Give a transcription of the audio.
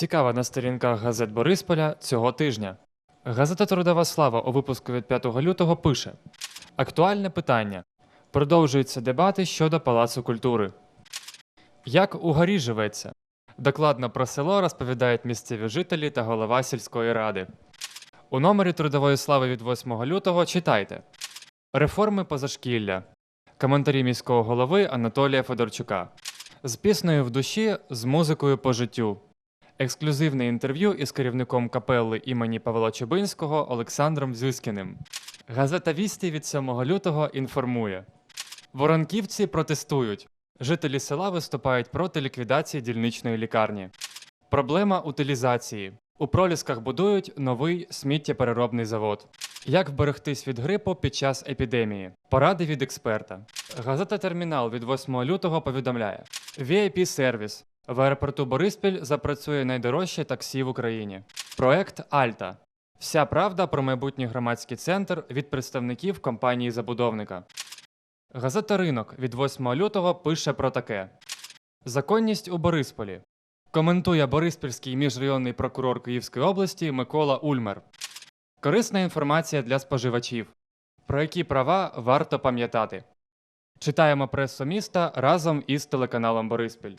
Цікава на сторінках газет Борисполя цього тижня. Газета Трудова Слава у випуску від 5 лютого пише: Актуальне питання. Продовжуються дебати щодо Палацу культури. Як у горі живеться? Докладно про село розповідають місцеві жителі та голова сільської ради. У номері Трудової слави від 8 лютого читайте: Реформи позашкілля. Коментарі міського голови Анатолія Федорчука. З піснею в душі, з музикою по життю. Ексклюзивне інтерв'ю із керівником капелли імені Павла Чубинського Олександром Зюськіним. Газета Вісті від 7 лютого інформує: Воронківці протестують. Жителі села виступають проти ліквідації дільничної лікарні. Проблема утилізації. У пролісках будують новий сміттєпереробний завод. Як вберегтись від грипу під час епідемії? Поради від експерта. Газета Термінал від 8 лютого повідомляє: vip сервіс в аеропорту Бориспіль запрацює найдорожче таксі в Україні. Проект Альта. Вся правда про майбутній громадський центр від представників компанії забудовника. Газета Ринок від 8 лютого пише про таке: Законність у Борисполі. Коментує Бориспільський міжрайонний прокурор Київської області Микола Ульмер. Корисна інформація для споживачів. Про які права варто пам'ятати. Читаємо пресу міста разом із телеканалом Бориспіль.